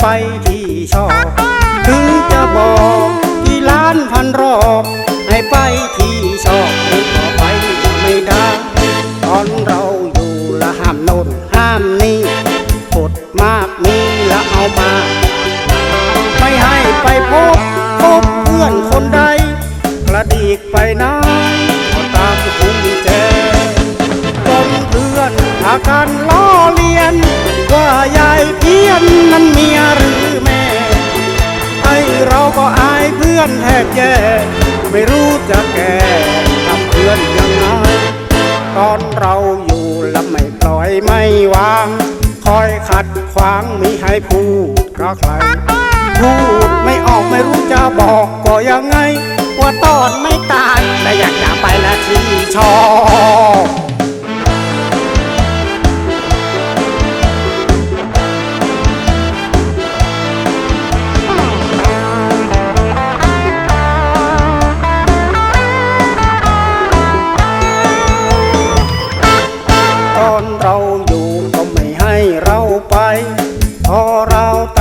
ไปที่ชอบถึงจะบอกกี่ล้านพันรอบให้ไปที่ชอบหรือขอไปไม่ได้ตอนเราอยู่ละห้ามโน่นห้ามนี่กดมากมีละเอามา ไม่ให้ไปพบ เพี้ยนนั้นเมียหรือแม่ ไอเราก็อายเพื่อนแทบแย่ไม่รู้จะแก้กับเพื่อนยังไงตอนเราอยู่และไม่ปล่อยไม่วาง คอยขัดขวางมิให้พูดกับใคร พูดไม่ออกไม่รู้จะบอกก็ยังไง ว่าตอนไม่ตายแต่อยากจะไปละที่ชอบ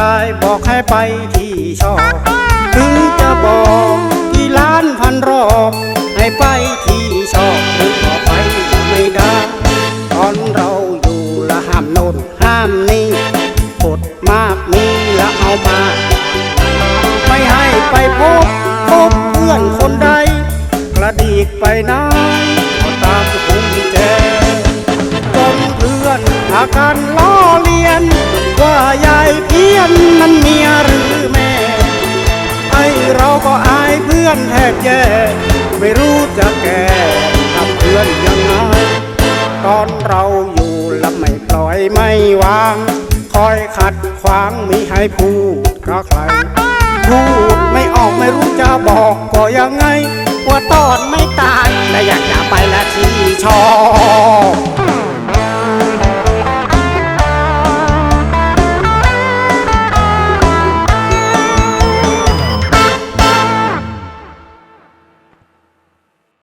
เราตายบอกให้ไปที่ชอบถึงจะบอกกี่ล้านพันรอบให้ไปที่ชอบหรือขอไปไม่ได้ตอนเราอยู่ละห้ามโน่นห้ามนี่กดมากมีละเอามาไม่ให้ไปพบพบเพื่อนคนใดกระดิกไปไหนก็ตามคุมแจจนเพื่อนพากันล้อเลียนว่ายาย เพี้ยนนั้นเมียหรือแม่ ไอเราก็อายเพื่อนแทบแย่ ไม่รู้จะแก้กับเพื่อนยังไง ตอนเราอยู่ละไม่ปล่อยไม่วาง คอยขัดขวางมิให้พูดกับใคร พูดไม่ออกไม่รู้จะบอกก็ยังไง ว่าตอนไม่ตายแต่อยากจะไปละที่ชอบ